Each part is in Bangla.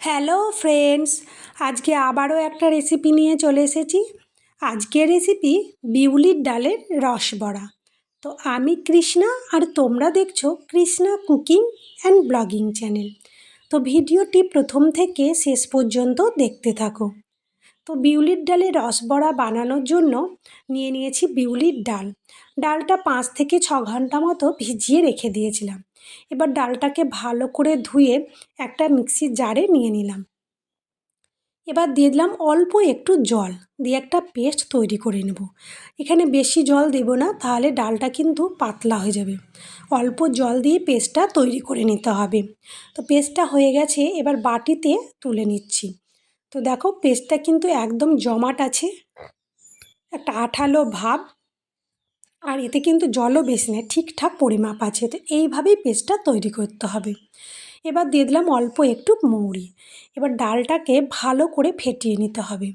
হ্যালো ফ্রেন্ডস আজকে আবারও একটা রেসিপি নিয়ে চলে এসেছি। আজকের রেসিপি বিউলির ডালের রস বড়া। তো আমি কৃষ্ণা আর তোমরা দেখছ Krishna cooking and blogging channel তো ভিডিওটি প্রথম থেকে শেষ পর্যন্ত দেখতে থাকো। তো বিউলির ডালের রস বড়া বানানোর জন্য নিয়ে নিয়েছি বিউলির ডাল। ডালটা পাঁচ থেকে ছ ঘণ্টা মতো ভিজিয়ে রেখে দিয়েছিলাম। এবার ডালটাকে ভালো করে ধুয়ে একটা মিক্সির জারে নিয়ে নিলাম। এবার দিয়ে দিলাম অল্প একটু জল, দিয়ে একটা পেস্ট তৈরি করে নেব। এখানে বেশি জল দেব না, তাহলে ডালটা কিন্তু পাতলা হয়ে যাবে। অল্প জল দিয়ে পেস্টটা তৈরি করে নিতে হবে। তো পেস্টটা হয়ে গেছে, এবার বাটিতে তুলে নিচ্ছি। তো দেখো, পেস্টটা কিন্তু একদম জমাট আছে। একটা আঠালো ভাব আর এতে কিন্তু জলও বেশি নেয়, ঠিকঠাক পরিমাপ আছে। তো এইভাবেই পেস্টটা তৈরি করতে হবে। এবার দিয়ে দিলাম অল্প একটু মৌরি। এবার ডালটাকে ভালো করে ফেটিয়ে নিতে হবে।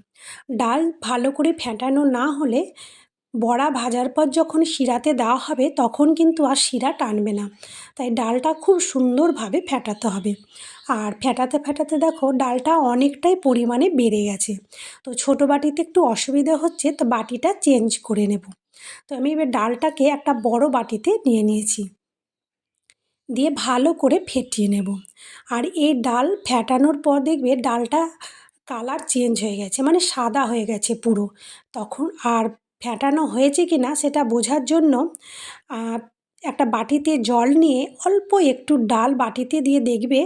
ডাল ভালো করে ফেটানো না হলে বড়া ভাজার পর যখন শিরাতে দেওয়া হবে তখন কিন্তু আর শিরা টানবে না। তাই ডালটা খুব সুন্দরভাবে ফেটাতে হবে। আর ফেটাতে ফেটাতে দেখো ডালটা অনেকটাই পরিমাণে বেড়ে গেছে। তো ছোটো বাটিতে একটু অসুবিধা হচ্ছে তো বাটিটা চেঞ্জ করে নেব। তো আমি এবার ডালটাকে একটা বড় বাটিতে নিয়ে নিয়েছি। দিয়ে ভালো করে ফেটিয়ে নেব। আর এই ডাল ফেটানোর পর দেখবে ডালটা কালার চেঞ্জ হয়ে গেছে মানে সাদা হয়ে গেছে পুরো। তখন আর ফেটানো হয়েছে কি না সেটা বোঝার জন্য একটা বাটিতে জল নিয়ে অল্প একটু ডাল বাটিতে দিয়ে দেখবে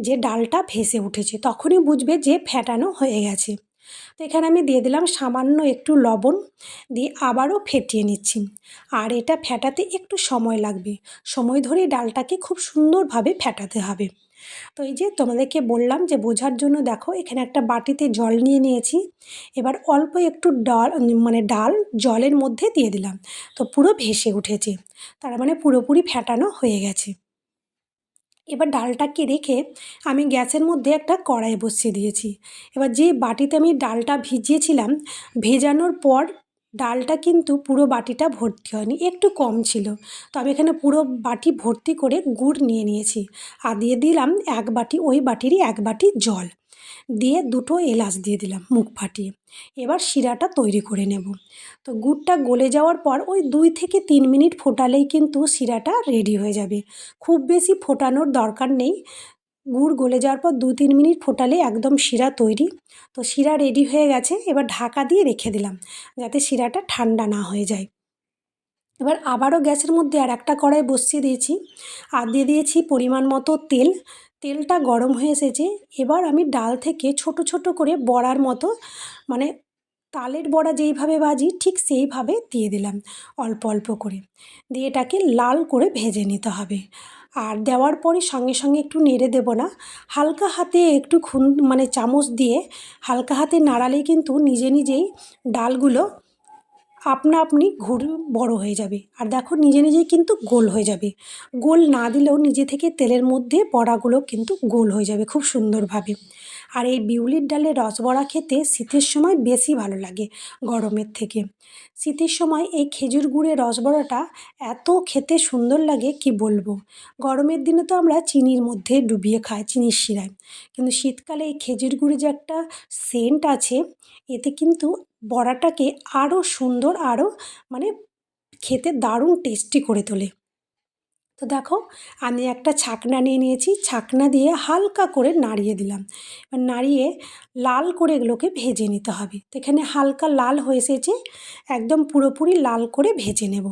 যে ডালটা ভেসে উঠেছে। তখনই বুঝবে যে ফেটানো হয়ে গেছে। তো এখানে আমি দিয়ে দিলাম সামান্য একটু লবণ, দিয়ে আবারও ফেটিয়ে নিচ্ছি। আর এটা ফেটাতে একটু সময় লাগবে। সময় ধরে ডালটাকে খুব সুন্দরভাবে ফেটাতে হবে। তো এই যে তোমাদেরকে বললাম যে বোঝার জন্য দেখো, এখানে একটা বাটিতে জল নিয়ে নিয়েছি। এবার অল্প একটু ডাল মানে ডাল জলের মধ্যে দিয়ে দিলাম। তো পুরো ভেসে উঠেছে। তার মানে পুরোপুরি ফেটানো হয়ে গেছে। এবার ডালটাকে রেখে আমি গ্যাসের মধ্যে একটা কড়াই বসিয়ে দিয়েছি। এবার যে বাটিতে আমি ডালটা ভিজিয়েছিলাম, ভেজানোর পর ডালটা কিন্তু পুরো বাটিটা ভর্তি হয়নি, একটু কম ছিল। তো আমি এখানে পুরো বাটি ভর্তি করে গুড় নিয়ে নিয়েছি। আর দিয়ে দিলাম এক বাটি, ওই বাটিরই এক বাটি জল। দিয়ে দুটো এলাচ দিয়ে দিলাম মুখ ফাটিয়ে। এবার শিরাটা তৈরি করে নেব। তো গুড়টা গলে যাওয়ার পর ওই দুই থেকে তিন মিনিট ফোটালেই কিন্তু শিরাটা রেডি হয়ে যাবে। খুব বেশি ফোটানোর দরকার নেই। গুড় গলে যাওয়ার পর দু তিন মিনিট ফোটালে একদম শিরা তৈরি। তো শিরা রেডি হয়ে গেছে, এবার ঢাকা দিয়ে রেখে দিলাম যাতে শিরাটা ঠান্ডা না হয়ে যায়। এবার আবারও গ্যাসের মধ্যে আর একটা কড়াই বসিয়ে দিয়েছি। আর দিয়ে দিয়েছি পরিমাণ মতো তেল। তেলটা গরম হয়ে এসেছে, এবার আমি ডাল থেকে ছোট ছোট করে বড়ার মতো মানে তালের বড়া যেইভাবে ভাজি ঠিক সেইভাবে দিয়ে দিলাম অল্প অল্প করে। দিয়ে এটাকে লাল করে ভেজে নিতে হবে। আর দেওয়ার পরে সঙ্গে সঙ্গে একটু নেড়ে দেব না, হালকা হাতে একটু খুন মানে চামচ দিয়ে হালকা হাতে নাড়ালেই কিন্তু নিজে নিজেই ডালগুলো আপনা আপনি ঘুর বড় হয়ে যাবে। আর দেখো নিজে নিজেই কিন্তু গোল হয়ে যাবে। গোল না দিলেও নিজে থেকে তেলের মধ্যে বড়াগুলো কিন্তু গোল হয়ে যাবে খুব সুন্দরভাবে। আর এই বিউলির ডালের রসবড়া খেতে শীতের সময় বেশি ভালো লাগে গরমের থেকে। শীতের সময় এই খেজুর গুড়ের রসবড়াটা এত খেতে সুন্দর লাগে কি বলব? গরমের দিনে তো আমরা চিনির মধ্যে ডুবিয়ে খাই, চিনির শিরায়। কিন্তু শীতকালে এই খেজুর গুড়ে যে একটা সেন্ট আছে, এতে কিন্তু বড়াটাকে আরও সুন্দর আরও মানে খেতে দারুণ টেস্টি করে তোলে। তো দেখো, আমি একটা ছাকনা নিয়ে নিয়েছি, ছাকনা দিয়ে হালকা করে নাড়িয়ে দিলাম। এবার নাড়িয়ে লাল করে এগুলোকে ভেজে নিতে হবে। তো এখানে হালকা লাল হয়ে এসেছে, একদম পুরোপুরি লাল করে ভেজে নেব।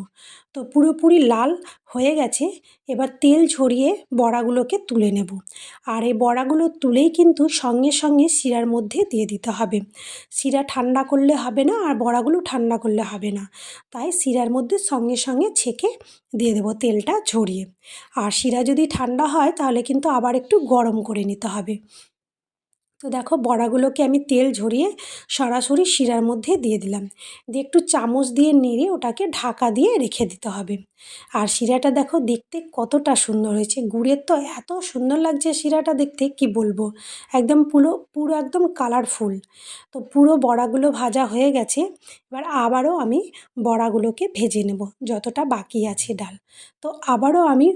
তো পুরোপুরি লাল হয়ে গেছে। এবার তেল ঝরিয়ে বড়াগুলোকে তুলে নেব। আর এই বড়াগুলো তুলেই কিন্তু সঙ্গে সঙ্গে শিরার মধ্যে দিয়ে দিতে হবে। শিরা ঠান্ডা করলে হবে না আর বড়াগুলো ঠান্ডা করলে হবে না। তাই শিরার মধ্যে সঙ্গে সঙ্গে ছেঁকে দিয়ে দেবো তেলটা ঝরিয়ে। আর শিরা যদি ঠান্ডা হয় তাহলে কিন্তু আবার একটু গরম করে নিতে হবে। তো দেখো বড়াগুলোকে আমি তেল ঝরিয়ে সরাসরি শিরার মধ্যে দিয়ে দিলাম। দিয়ে একটু চামচ দিয়ে নেড়ে ওটাকে ঢাকা দিয়ে রেখে দিতে হবে। আর শিরাটা দেখো দেখতে কতটা সুন্দর হয়েছে। গুড়ের তো এত সুন্দর লাগছে শিরাটা দেখতে, কি বলব? একদম পুরো পুরো একদম কালারফুল তো পুরো বড়াগুলো ভাজা হয়ে গেছে। এবার আবারও আমি বড়াগুলোকে ভেজে নেব, যতটা বাকি আছে ডাল। তো আবারও আমি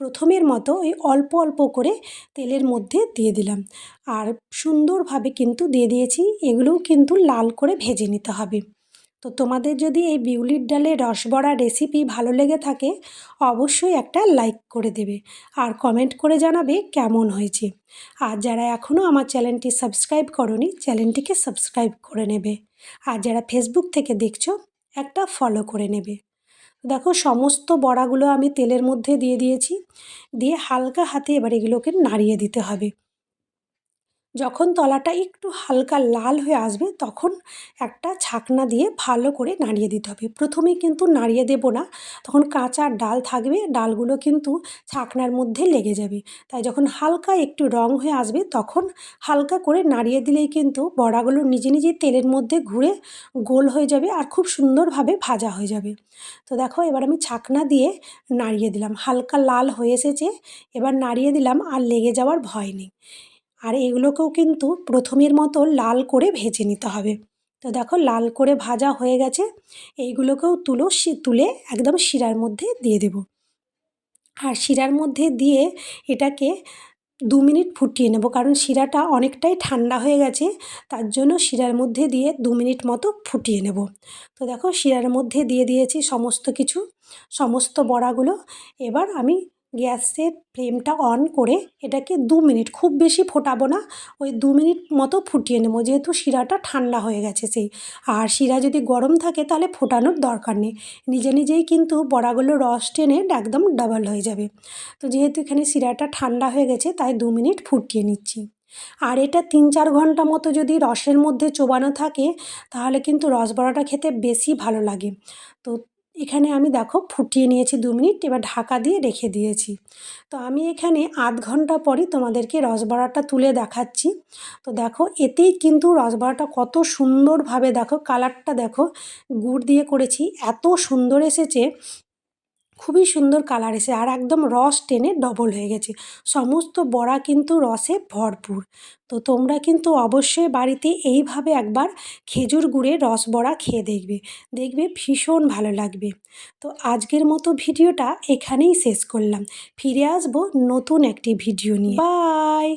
প্রথমের মতো ওই অল্প অল্প করে তেলের মধ্যে দিয়ে দিলাম। আর সুন্দরভাবে কিন্তু দিয়ে দিয়েছি, এগুলোও কিন্তু লাল করে ভেজে নিতে হবে। তো তোমাদের যদি এই বিউলির ডালের রসবড়া রেসিপি ভালো লেগে থাকে, অবশ্যই একটা লাইক করে দেবে আর কমেন্ট করে জানাবে কেমন হয়েছে। আর যারা এখনও আমার চ্যানেলটি সাবস্ক্রাইব করনি, চ্যানেলটিকে সাবস্ক্রাইব করে নেবে। আর যারা ফেসবুক থেকে দেখছ, একটা ফলো করে নেবে। দেখো, সমস্ত বড়াগুলো আমি তেলের মধ্যে দিয়ে দিয়েছি। দিয়ে হালকা হাতে এবার এগুলোকে নাড়িয়ে দিতে হবে। যখন তলাটা একটু হালকা লাল হয়ে আসবে, তখন একটা ছাকনা দিয়ে ভালো করে নাড়িয়ে দিতে হবে। প্রথমে কিন্তু নাড়িয়ে দেব না, তখন কাঁচা ডাল থাকবে, ডালগুলো কিন্তু ছাকনার মধ্যে লেগে যাবে। তাই যখন হালকা একটু রং হয়ে আসবে, তখন হালকা করে নাড়িয়ে দিলেই কিন্তু বড়াগুলো নিজে নিজেই তেলের মধ্যে ঘুরে গোল হয়ে যাবে আর খুব সুন্দরভাবে ভাজা হয়ে যাবে। তো দেখো, এবার আমি ছাকনা দিয়ে নাড়িয়ে দিলাম। হালকা লাল হয়ে এসেছে, এবার নাড়িয়ে দিলাম আর লেগে যাওয়ার ভয় নেই। আর এগুলোকেও কিন্তু প্রথমের মতো লাল করে ভেজে নিতে হবে। তো দেখো লাল করে ভাজা হয়ে গেছে। এইগুলোকেও তুলো তুলে একদম শিরার মধ্যে দিয়ে দেব। আর শিরার মধ্যে দিয়ে এটাকে দু মিনিট ফুটিয়ে নেব, কারণ শিরাটা অনেকটাই ঠান্ডা হয়ে গেছে, তার জন্য শিরার মধ্যে দিয়ে দু মিনিট মতো ফুটিয়ে নেব। তো দেখো শিরার মধ্যে দিয়ে দিয়েছি সমস্ত কিছু, সমস্ত বড়াগুলো। এবার আমি গ্যাসের ফ্লেমটা অন করে এটাকে দু মিনিট, খুব বেশি ফোটাবো না, ওই দু মিনিট মতো ফুটিয়ে নেব। যেহেতু শিরাটা ঠান্ডা হয়ে গেছে সেই, আর শিরা যদি গরম থাকে তাহলে ফোটানোর দরকার নেই। নিজে নিজেই কিন্তু বড়াগুলো রস টেনে একদম ডাবল হয়ে যাবে। তো যেহেতু এখানে শিরাটা ঠান্ডা হয়ে গেছে, তাই দু মিনিট ফুটিয়ে নিচ্ছি। আর এটা তিন চার ঘণ্টা মতো যদি রসের মধ্যে চোবানো থাকে, তাহলে কিন্তু রস বড়াটা খেতে বেশি ভালো লাগে। তো এখানে আমি দেখো ফুটিয়ে নিয়েছি দু মিনিট, এবার ঢাকা দিয়ে রেখে দিয়েছি। তো আমি এখানে আধ ঘণ্টা পরই তোমাদেরকে রসবড়াটা তুলে দেখাচ্ছি। তো দেখো এতেই কিন্তু রসবড়াটা কত সুন্দরভাবে দেখো, কালারটা দেখো গুড় দিয়ে করেছি। এত সুন্দর এসেছে খুবই সুন্দর কালার এসে, আর একদম রস টেনে ডবল হয়ে গেছে। সমস্ত বড়া কিন্তু রসে ভরপুর। তো তোমরা কিন্তু অবশ্যই বাড়িতে এইভাবে একবার খেজুর গুড়ের রস বড়া খেয়ে দেখবে। দেখবে ভীষণ ভালো লাগবে। তো আজকের মতো ভিডিওটা এখানেই শেষ করলাম। ফিরে আসব নতুন একটি ভিডিও নিয়ে। বাই!